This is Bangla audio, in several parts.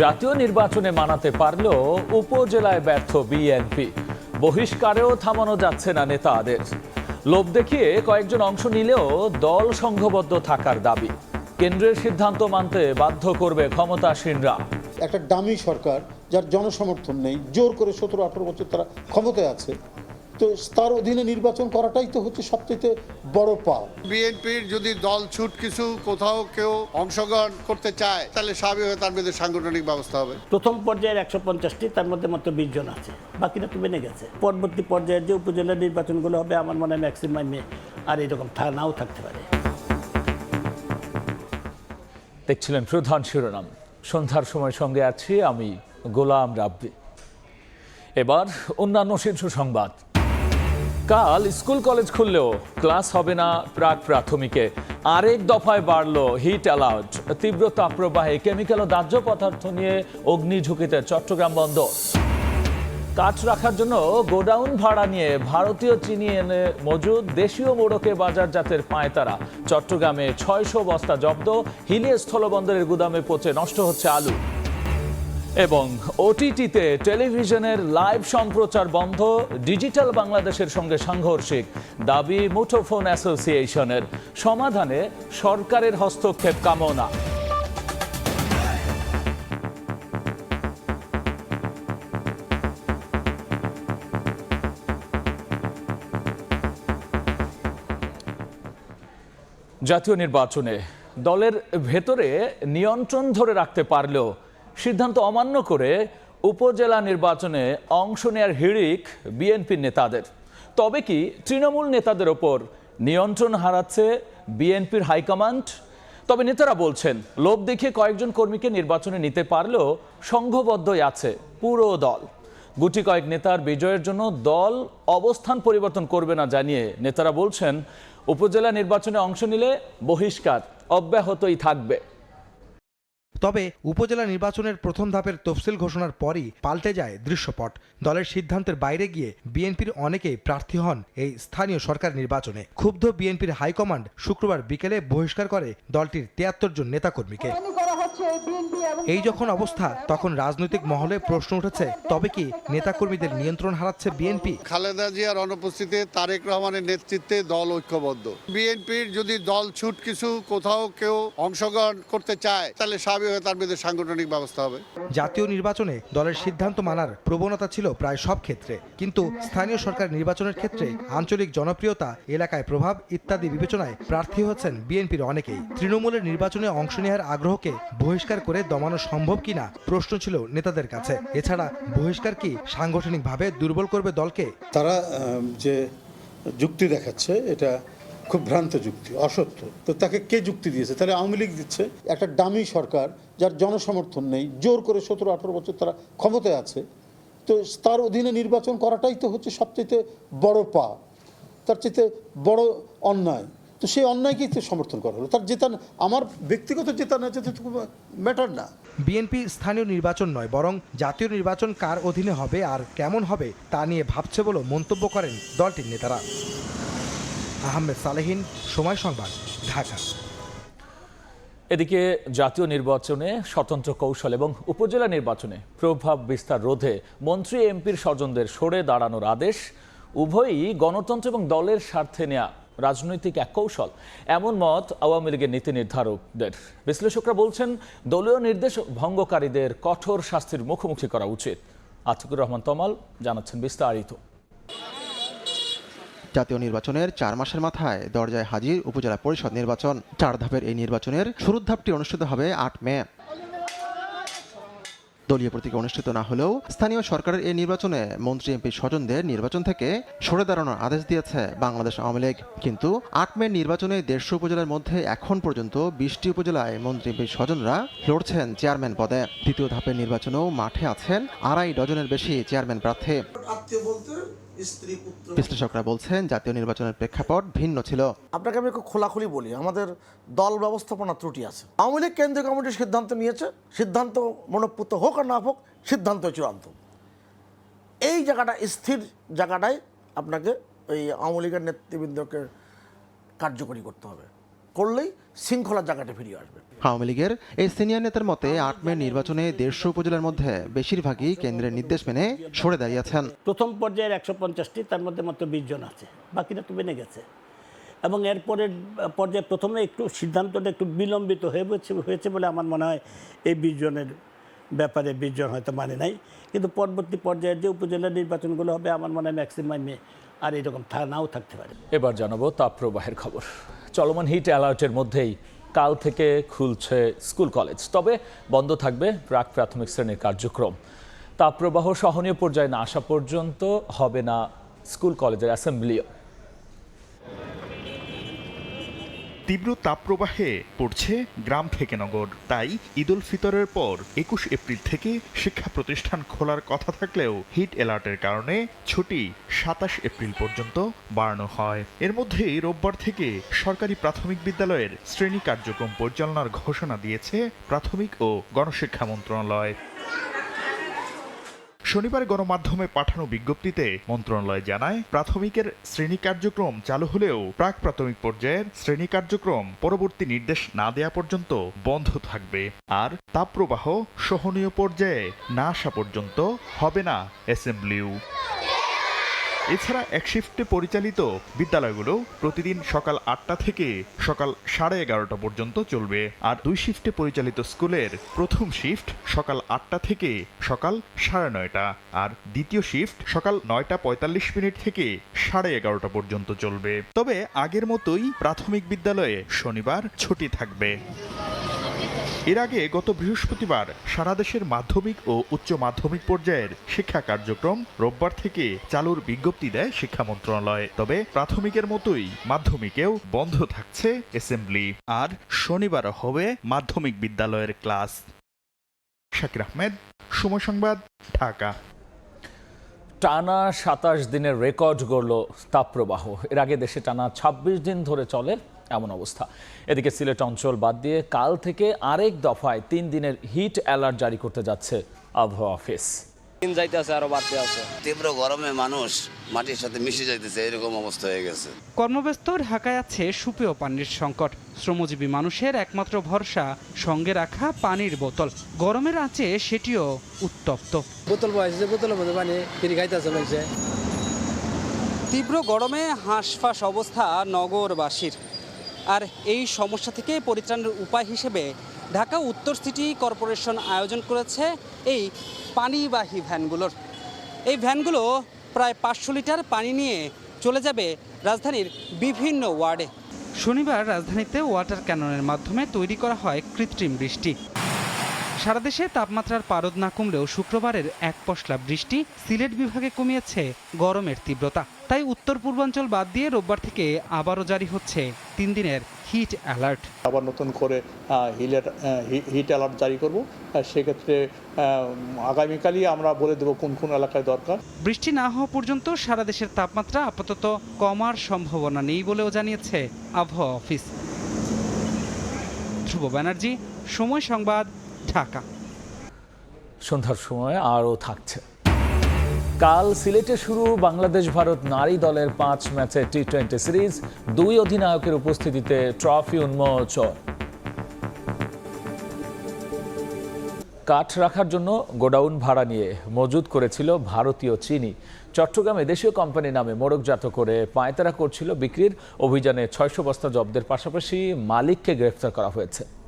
জাতীয় নির্বাচনে মানাতে পারলেও উপজেলায় ব্যর্থ বিএনপি। বহিষ্কারেও থামানো যাচ্ছে না নেতাদের লোভ দেখিয়ে কয়েকজন অংশ নিলেও দল সংঘবদ্ধ থাকার দাবি। কেন্দ্রের সিদ্ধান্ত মানতে বাধ্য করবে ক্ষমতাসীনরা একটা দামি সরকার যার জনসমর্থন নেই, জোর করে সতেরো আঠারো বছর তারা ক্ষমতায় আছে। তো তার অধীনে নির্বাচন করাটাই তো হচ্ছে সবচেয়ে বড় পাও বিএনপির যদি দল ছুট কিছু কোথাও কেউ অংশগ্রহণ করতে চায় তাহলে স্বাভাবিক তার বিরুদ্ধে সাংগঠনিক ব্যবস্থা হবে। প্রথম পর্যায়ের একশো পঞ্চাশটি তার মধ্যে মাত্র বিশ জন আছে। বাকিরা তো বেনে গেছে। পরবর্তী পর্যায়ের যে উপজেলা নির্বাচনগুলো হবে আমার মনে হয় ম্যাক্সিমামে আর এরকম থা- নাও থাকতে পারে। দেখছিলেন প্রধান শিরোনাম। সন্ধ্যার সময় সঙ্গে আছি আমি গোলাম রাব্বি। এবার অন্যান্য শীর্ষ সংবাদ। কাল স্কুল কলেজ খুললেও ক্লাস হবে না প্রাক প্রাথমিকে। আরেক দফায় বাড়ল হিট অ্যালাউড তীব্র তাপপ্রবাহে কেমিক্যাল ও দাহ্য পদার্থ নিয়ে অগ্নি ঝুঁকিতে চট্টগ্রাম বন্দর। কাঠ রাখার জন্য গোডাউন ভাড়া নিয়ে ভারতীয় চিনি এনে মজুদ দেশীয় মোড়কে বাজারজাতের পায়তারা। চট্টগ্রামে ছয়শো বস্তা জব্দ, হিলিয়ে স্থলবন্দরের গুদামে পচে নষ্ট হচ্ছে আলু। এবং ওটিটিতে টেলিভিশনের লাইভ সম্প্রচার বন্ধ, ডিজিটাল বাংলাদেশের সঙ্গে সাংঘর্ষিক, দাবি মুঠোফোন অ্যাসোসিয়েশনের, সমাধানে সরকারের হস্তক্ষেপ কামনা। জাতীয় নির্বাচনে দলের ভেতরে নিয়ন্ত্রণ ধরে রাখতে পারলেও সিদ্ধান্ত অমান্য করে উপজেলা নির্বাচনে অংশ নেয়ার হিড়িক বিএনপির নেতাদের। তবে কি তৃণমূল নেতাদের ওপর নিয়ন্ত্রণ হারাচ্ছে বিএনপির হাইকমান্ড? তবে নেতারা বলছেন, লোভ দেখিয়ে কয়েকজন কর্মীকে নির্বাচনে নিতে পারলেও সংঘবদ্ধই আছে পুরো দল। গুটি কয়েক নেতার বিজয়ের জন্য দল অবস্থান পরিবর্তন করবে না জানিয়ে নেতারা বলছেন, উপজেলা নির্বাচনে অংশ নিলে বহিষ্কার অব্যাহতই থাকবে। তবে উপজেলা নির্বাচনের প্রথম ধাপের তফসিল ঘোষণার পরই পাল্টে যায় দৃশ্যপট। দলের সিদ্ধান্তের বাইরে গিয়ে বিএনপির অনেকেই প্রার্থী হন এই স্থানীয় সরকার নির্বাচনে। ক্ষুব্ধ বিএনপির হাইকমান্ড শুক্রবার বিকেলে বহিষ্কার করে দলটির তিয়াত্তর জন নেতাকর্মীকে। এই যখন অবস্থা তখন রাজনৈতিক মহলে প্রশ্ন উঠেছে তবে কি নেতাকর্মীদের নিয়ন্ত্রণ হারাচ্ছে বিএনপি খালেদা জিয়ার অনুপস্থিতিতে তারেক রহমানের নেতৃত্বে দল ঐক্যবদ্ধ। বিএনপির যদি দল ছুট কিছু কোথাও কেউ অংশগ্রহণ করতে চায় তাহলে স্বাভাবিক তার বিরুদ্ধে সাংগঠনিক ব্যবস্থা হবে। জাতীয় নির্বাচনে দলের সিদ্ধান্ত মানার প্রবণতা ছিল প্রায় সব ক্ষেত্রে। কিন্তু স্থানীয় সরকার নির্বাচনের ক্ষেত্রে আঞ্চলিক জনপ্রিয়তা এলাকায় প্রভাব ইত্যাদি বিবেচনায় প্রার্থী হচ্ছেন বিএনপির অনেকেই। তৃণমূলের নির্বাচনে অংশ নেওয়ার আগ্রহকে বহিষ্কার করে দমানো সম্ভব কিনা প্রশ্ন ছিল নেতাদের কাছে। এছাড়া বহিষ্কার কি সাংগঠনিকভাবে দুর্বল করবে দলকে? তারা যে যুক্তি দেখাচ্ছে, এটা খুব ভ্রান্ত যুক্তি, অসত্য। তো তাকে কে যুক্তি দিয়েছে? তাহলে আওয়ামী লীগ দিচ্ছে। একটা দামি সরকার, যার জনসমর্থন নেই, জোর করে সতেরো আঠারো বছর তারা ক্ষমতায় আছে। তো তার অধীনে নির্বাচন করাটাই তো হচ্ছে সবচেয়ে বড় পা, তার চেয়ে বড় অন্যায়। তো সেই অন্যায়কেই তো সমর্থন করা হলো। তার জেতা আমার ব্যক্তিগত জেতা না যেতে ম্যাটার না। বিএনপি স্থানীয় নির্বাচন নয় বরং জাতীয় নির্বাচন কার অধীনে হবে আর কেমন হবে তা নিয়ে ভাবছে বলে মন্তব্য করেন দলটির নেতারা। আহমেদ সালেহিন সময় সংবাদ ঢাকা। এদিকে জাতীয় নির্বাচনে স্বতন্ত্র কৌশল এবং উপজেলা নির্বাচনে প্রভাব বিস্তার রোধে মন্ত্রী এমপির স্বজনদের সরে দাঁড়ানোর আদেশ উভয়ই গণতন্ত্র এবং দলের স্বার্থে নেয়া রাজনৈতিক এক কৌশল। এমন মত আওয়ামী লীগের নীতি নির্ধারকদের। বিশ্লেষকরা বলছেন, দলীয় নির্দেশ ভঙ্গকারীদের কঠোর শাস্তির মুখোমুখি করা উচিত। আতিকুর রহমান তমাল জানাচ্ছেন বিস্তারিত। জাতীয় নির্বাচনের চার মাসের মাথায় দরজায় হাজির উপজেলা পরিষদ নির্বাচন। চার ধাপের এই নির্বাচনের শুরুর ধাপটি অনুষ্ঠিত হবে আট মে। দলীয় প্রতীকে অনুষ্ঠিত না হলেও স্থানীয় সরকারের এই নির্বাচনে মন্ত্রী এমপি স্বজনদের নির্বাচন থেকে সরে দাঁড়ানোর আদেশ দিয়েছে বাংলাদেশ আওয়ামী লীগ। কিন্তু আট মে নির্বাচনে দেড়শো উপজেলার মধ্যে এখন পর্যন্ত বিশটি উপজেলায় মন্ত্রী এমপি স্বজনরা লড়ছেন চেয়ারম্যান পদে। দ্বিতীয় ধাপের নির্বাচনেও মাঠে আছেন আড়াই ডজনের বেশি চেয়ারম্যান প্রার্থী। বিশ্লেষকরা বলছেন জাতীয় নির্বাচনের প্রেক্ষাপট ভিন্ন ছিল। আপনাকে আমি একটু খোলাখুলি বলি আমাদের দল ব্যবস্থাপনা ত্রুটি আছে। আওয়ামী লীগ কেন্দ্রীয় কমিটি সিদ্ধান্ত নিয়েছে সিদ্ধান্ত মনোপুত হোক আর না হোক সিদ্ধান্ত চূড়ান্ত। এই জায়গাটা স্থির জায়গাটাই আপনাকে ওই আওয়ামী লীগের নেতৃবৃন্দকে কার্যকরী করতে হবে। করলেই শৃঙ্খলার জায়গাটা ফিরিয়ে আসবে। আওয়ামী লীগের এই সিনিয়র নেতার মতে আট মে নির্বাচনে দেড়শো উপজেলার মধ্যে বেশিরভাগই কেন্দ্রের নির্দেশ মেনে সরে দাঁড়িয়েছেন। প্রথম পর্যায়ের একশো পঞ্চাশটি তার মধ্যে মাত্র বিশ জন আছে। বাকিরা তো বেনে গেছে। এবং এরপরের পর্যায়ে প্রথমে একটু সিদ্ধান্তটা একটু বিলম্বিত হয়েছে হয়েছে বলে আমার মনে হয় এই বিশ জনের ব্যাপারে বিশ জন হয়তো মানে নাই। কিন্তু পরবর্তী পর্যায়ের যে উপজেলা নির্বাচনগুলো হবে আমার মনে হয় ম্যাক্সিমামে আর এরকম থা নাও থাকতে পারে। এবার জানাব তাপপ্রবাহের খবর। চলমান হিট অ্যালার্টের মধ্যেই কাল থেকে খুলছে স্কুল কলেজ তবে বন্ধ থাকবে প্রাক প্রাথমিক শ্রেণির কার্যক্রম। তাপপ্রবাহ সহনীয় পর্যায়ে না আসা পর্যন্ত হবে না স্কুল কলেজের অ্যাসেম্বলিও তীব্র তাপপ্রবাহে পড়ছে গ্রাম থেকে নগর। তাই ঈদুল ফিতরের পর একুশ এপ্রিল থেকে শিক্ষা প্রতিষ্ঠান খোলার কথা থাকলেও হিট অ্যালার্টের কারণে ছুটি সাতাশ এপ্রিল পর্যন্ত বাড়ানো হয়। এর মধ্যেই রোববার থেকে সরকারি প্রাথমিক বিদ্যালয়ের শ্রেণি কার্যক্রম পরিচালনার ঘোষণা দিয়েছে প্রাথমিক ও গণশিক্ষা মন্ত্রণালয়। শনিবার গণমাধ্যমে পাঠানো বিজ্ঞপ্তিতে মন্ত্রণালয় জানায়, প্রাথমিকের শ্রেণি কার্যক্রম চালু হলেও প্রাক প্রাথমিক পর্যায়ের শ্রেণি কার্যক্রম পরবর্তী নির্দেশ না দেয়া পর্যন্ত বন্ধ থাকবে। আর তাপপ্রবাহ সহনীয় পর্যায়ে না আসা পর্যন্ত হবে না অ্যাসেম্বলিও এছাড়া এক শিফটে পরিচালিত বিদ্যালয়গুলো প্রতিদিন সকাল আটটা থেকে সকাল সাড়ে এগারোটা পর্যন্ত চলবে। আর দুই শিফটে পরিচালিত স্কুলের প্রথম শিফট সকাল আটটা থেকে সকাল সাড়ে নয়টা। আর দ্বিতীয় শিফট সকাল নয়টা পঁয়তাল্লিশ মিনিট থেকে সাড়ে এগারোটা পর্যন্ত চলবে। তবে আগের মতোই প্রাথমিক বিদ্যালয়ে শনিবার ছুটি থাকবে। এর আগে গত বৃহস্পতিবার সারা দেশের মাধ্যমিক ও উচ্চ মাধ্যমিক পর্যায়ের শিক্ষা কার্যক্রম রোববার থেকে চালুর বিজ্ঞপ্তি দেয় শিক্ষা মন্ত্রণালয়। তবে প্রাথমিকের মতোই মাধ্যমিকেও বন্ধ থাকছে অ্যাসেম্বলি। আর শনিবার হবে মাধ্যমিক বিদ্যালয়ের ক্লাস। শাকির আহমেদ, সময় সংবাদ, ঢাকা। টানা সাতাশ দিনের রেকর্ড গড়ল তাপপ্রবাহ। এর আগে দেশে টানা ২৬ দিন ধরে চলে এমন অবস্থা। এদিকে সিলেট অঞ্চল বাদ দিয়ে কাল থেকে আরেক দফায় তিন দিনের হিট অ্যালার্ট জারি করতে যাচ্ছে আবহাওয়া অফিস। দিন যাইতেছে আরও বাড়তে আছে। তীব্র গরমে মানুষ মাটির সাথে মিশে যাইতেছে এরকম অবস্থা হয়ে গেছে। কর্মব্যস্ত ঢাকায় আছে সুপেয় পানির সংকট। শ্রমজীবী মানুষের একমাত্র ভরসা সঙ্গে রাখা পানির বোতল। গরমের আঁচে সেটিও উত্তপ্ত। বোতল বয়সে বোতলের মধ্যে পানি ফিরে খাইতেছে মানুষে। তীব্র গরমে হাঁসফাঁস অবস্থা নগরবাসীর। আর এই সমস্যা থেকে পরিত্রাণের উপায় হিসেবে ঢাকা উত্তর সিটি কর্পোরেশন আয়োজন করেছে এই পানিবাহী ভ্যানগুলোর। এই ভ্যানগুলো প্রায় পাঁচশো লিটার পানি নিয়ে চলে যাবে রাজধানীর বিভিন্ন ওয়ার্ডে। শনিবার রাজধানীতে ওয়াটার ক্যাননের মাধ্যমে তৈরি করা হয় কৃত্রিম বৃষ্টি। সারা দেশে তাপমাত্রার পারদ না কমলেও শুক্রবারের এক পশলা বৃষ্টি সিলেট বিভাগে কমিয়েছে গরমের তীব্রতা। তাই উত্তর পূর্বাঞ্চল বাদ দিয়ে রোববার থেকে আবারও জারি হচ্ছে তিন দিনের হিট অ্যালার্ট আবার নতুন করে হিট অ্যালার্ট জারি করব। সেক্ষেত্রে আগামীকালই আমরা বলে দেবো কোন কোন এলাকায় দরকার। বৃষ্টি না হওয়া পর্যন্ত সারা দেশের তাপমাত্রা আপাতত কমার সম্ভাবনা নেই বলেও জানিয়েছে আবহাওয়া অফিস। ধ্রুব ব্যানার্জি সময় সংবাদ ঢাকা। সন্ধ্যার সময় আরও থাকছে। কাল সিলেটে শুরু বাংলাদেশ ভারত নারী দলের পাঁচ ম্যাচের টি টোয়েন্টি সিরিজ, দুই অধিনায়কের উপস্থিতিতে ট্রফি উন্মোচন। কাঠ রাখার জন্য গোডাউন ভাড়া নিয়ে মজুদ করেছিল ভারতীয় চিনি। চট্টগ্রামে দেশীয় কোম্পানি নামে মোড়কজাত করে পায়তারা করছিল বিক্রির অভিযানে ছয়শো বস্তা জব্দের পাশাপাশি মালিককে গ্রেফতার করা হয়েছে।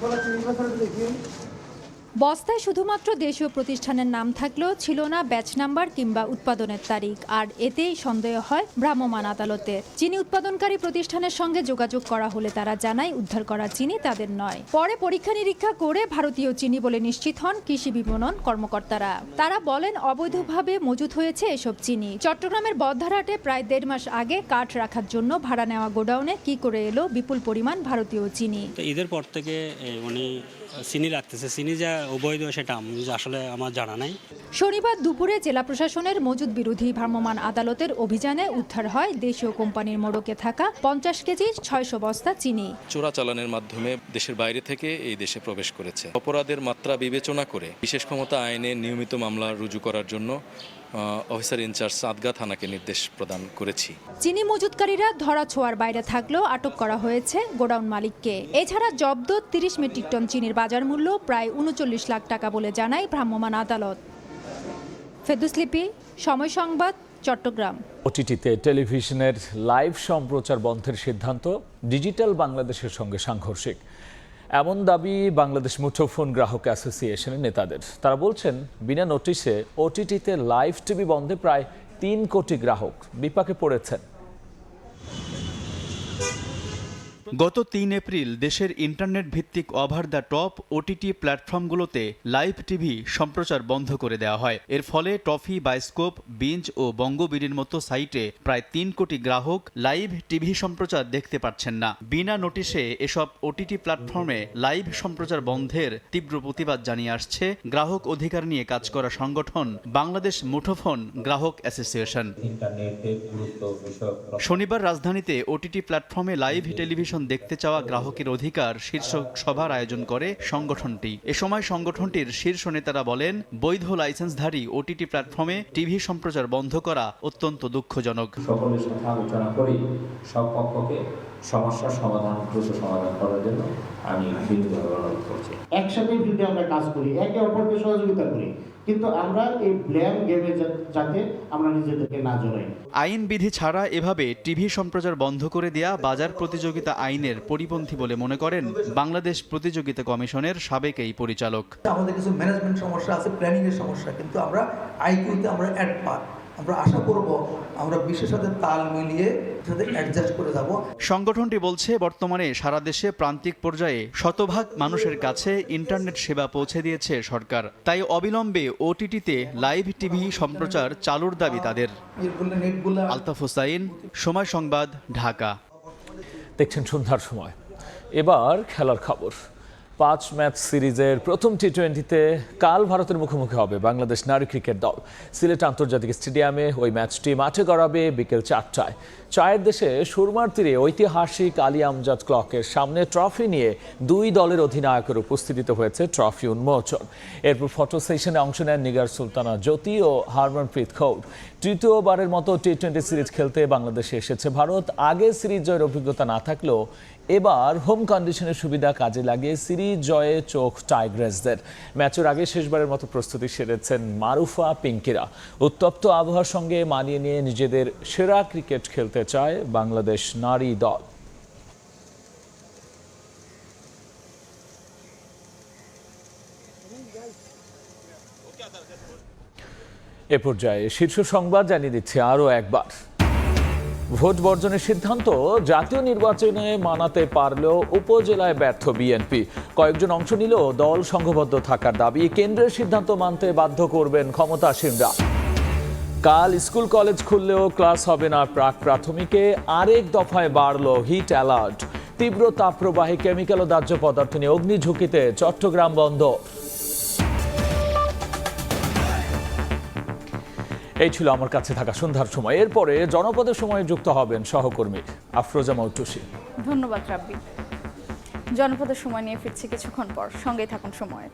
好了，今天晚上就这些。বস্তায় শুধুমাত্র দেশীয় প্রতিষ্ঠানের নাম থাকলেও ছিল না ব্যাচ নাম্বার কিংবা উৎপাদনের তারিখ। আর এতেই সন্দেহ হয় ভ্রাম্যমাণ আদালতে। চিনি উৎপাদনকারী প্রতিষ্ঠানের সঙ্গে যোগাযোগ করা হলে তারা জানায়, উদ্ধার করা চিনি তাদের নয়। পরে পরীক্ষা নিরীক্ষা করে ভারতীয় চিনি বলে নিশ্চিত হন কৃষি বিপণন কর্মকর্তারা। তারা বলেন, অবৈধভাবে মজুত হয়েছে এসব চিনি। চট্টগ্রামের বদ্ধারহাটে প্রায় দেড় মাস আগে কাঠ রাখার জন্য ভাড়া নেওয়া গোডাউনে কি করে এলো বিপুল পরিমাণ ভারতীয় চিনি। ঈদের পর থেকে চিনি রাখতেছে চিনি যা অবৈধ সেটা আমি আসলে আমার জানা নাই। শনিবার দুপুরে জেলা প্রশাসনের মজুদ বিরোধী ভ্রাম্যমাণ আদালতের অভিযানে উদ্ধার হয় দেশীয় কোম্পানির মোড়কে থাকা পঞ্চাশ কেজি ছয়শো বস্তা চিনি। চোরাচালানের মাধ্যমে দেশের বাইরে থেকে এই দেশে প্রবেশ করেছে। অপরাধের মাত্রা বিবেচনা করে বিশেষ ক্ষমতা আইনে নিয়মিত মামলা রুজু করার জন্য অফিসার ইনচার্জ সাদগা থানাকে নির্দেশ প্রদান করেছি। চিনি মজুতকারীরা ধরা ছোঁয়ার বাইরে থাকলেও আটক করা হয়েছে গোডাউন মালিককে। এছাড়া জব্দ তিরিশ মেট্রিক টন চিনির বাজার মূল্য প্রায় উনচল্লিশ লাখ টাকা বলে জানায় ভ্রাম্যমাণ আদালত। ফেদুসলিপি সময় সংবাদ চট্টগ্রাম। ওটিটিতে টেলিভিশনের লাইভ সম্প্রচার বন্ধের সিদ্ধান্ত ডিজিটাল বাংলাদেশের সঙ্গে সাংঘর্ষিক। এমন দাবি বাংলাদেশ মুঠোফোন গ্রাহক অ্যাসোসিয়েশনের নেতাদের। তারা বলছেন, বিনা নোটিশে ওটিটিতে লাইভ টিভি বন্ধে প্রায় তিন কোটি গ্রাহক বিপাকে পড়েছেন। গত তিন এপ্রিল দেশের ইন্টারনেট ভিত্তিক ওভার দ্য টপ ওটিটি প্ল্যাটফর্মগুলোতে লাইভ টিভি সম্প্রচার বন্ধ করে দেওয়া হয়। এর ফলে টফি বায়োস্কোপ বিঞ্জ ও বঙ্গবিডির মতো সাইটে প্রায় তিন কোটি গ্রাহক লাইভ টিভি সম্প্রচার দেখতে পাচ্ছেন না। বিনা নোটিশে এসব ওটিটি প্ল্যাটফর্মে লাইভ সম্প্রচার বন্ধের তীব্র প্রতিবাদ জানিয়ে আসছে গ্রাহক অধিকার নিয়ে কাজ করা সংগঠন বাংলাদেশ মুঠোফোন গ্রাহক অ্যাসোসিয়েশন। শনিবার রাজধানীতে ওটিটি প্ল্যাটফর্মে লাইভ টেলিভিশন দেখতে চাওয়া গ্রাহকের অধিকার শীর্ষক সভার আয়োজন করে সংগঠনটি। এ সময় সংগঠনটির শীর্ষ নেতারা বলেন, বৈধ লাইসেন্সধারী ওটিটি প্ল্যাটফর্মে টিভি সম্প্রচার বন্ধ করা অত্যন্ত দুঃখজনক। সমস্যার সমাধান দ্রুত সমাধান করার জন্য আমি বিন্দুভাবে অনুরোধ করছি। একসাথে যদি আমরা কাজ করি একে অপরকে সহযোগিতা করি কিন্তু আমরা এই ব্ল্যাম গেমে যাতে আমরা নিজেদেরকে না জড়াই। আইন বিধি ছাড়া এভাবে টিভি সম্প্রচার বন্ধ করে দেয়া বাজার প্রতিযোগিতা আইনের পরিপন্থী বলে মনে করেন বাংলাদেশ প্রতিযোগিতা কমিশনের সাবেক এই পরিচালক। আমাদের কিছু ম্যানেজমেন্ট সমস্যা আছে প্ল্যানিং এর সমস্যা কিন্তু আমরা আইকিউতে আমরা অ্যাড পাই আমরা আশা করব আমরা বিশ্বের সাথে তাল মিলিয়ে সাথে অ্যাডজাস্ট করে যাব। সংগঠনটি বলছে বর্তমানে সারা দেশে প্রান্তিক পর্যায়ে শতভাগ মানুষের কাছে ইন্টারনেট সেবা পৌঁছে দিয়েছে সরকার। তাই অবিলম্বে ওটিটিতে লাইভ টিভি সম্প্রচার চালুর দাবি তাদের। আলতাফ হোসাইন সময় সংবাদ ঢাকা। দেখছেন সন্ধ্যার সময়। এবার খেলার খবর। পাঁচ ম্যাচ সিরিজের প্রথম টি টোয়েন্টিতে কাল ভারতের মুখোমুখি হবে বাংলাদেশ নারী ক্রিকেট দল। সিলেট আন্তর্জাতিক স্টেডিয়ামে ওই ম্যাচটি মাঠে গড়াবে বিকেল চারটায়। চায়ের দেশে সুরমার তীরে ঐতিহাসিক আলী আমজাদ ক্লকের সামনে ট্রফি নিয়ে দুই দলের অধিনায়কের উপস্থিতিতে হয়েছে ট্রফি উন্মোচন। এরপর ফটো সেশনে অংশ নেন নিগার সুলতানা জ্যোতি ও হারমনপ্রীত কৌর। তৃতীয়বারের মতো টি টোয়েন্টি সিরিজ খেলতে বাংলাদেশে এসেছে ভারত। আগে সিরিজ জয়ের অভিজ্ঞতা না থাকলেও এবার হোম কন্ডিশনের সুবিধা কাজে লাগিয়ে সিরিজ জয়ে চোখ টাইগ্রেসদের ম্যাচের আগে শেষবারের মতো প্রস্তুতি সেরেছেন মারুফা পিঙ্কিরা। উত্তপ্ত আবহাওয়ার সঙ্গে মানিয়ে নিয়ে নিজেদের সেরা ক্রিকেট খেলতে চায় বাংলাদেশ নারী দল। এ পর্যায়ে শীর্ষ সংবাদ জানিয়ে দিচ্ছে আরও একবার। ভোট বর্জনের সিদ্ধান্ত জাতীয় নির্বাচনে মানাতে পারলেও উপজেলায় ব্যর্থ বিএনপি। কয়েকজন অংশ নিলেও দল সংঘবদ্ধ থাকার দাবি কেন্দ্রের সিদ্ধান্ত মানতে বাধ্য করবেন ক্ষমতাসীনরা। কাল স্কুল কলেজ খুললেও ক্লাস হবে না প্রাক প্রাথমিকে, আরেক দফায় বাড়ল হিট অ্যালার্ট। তীব্র তাপপ্রবাহী কেমিক্যাল ও দাহ্য পদার্থ নিয়ে অগ্নি ঝুঁকিতে চট্টগ্রাম বন্ধ। এই ছিল আমার কাছে থাকা সন্ধ্যার সময়। এরপরে জনপদের সময় যুক্ত হবেন সহকর্মী আফরোজা মৌটুসি ধন্যবাদ রাব্বি। জনপদের সময় নিয়ে ফিরছি কিছুক্ষণ পর। সঙ্গেই থাকুন সময়ের।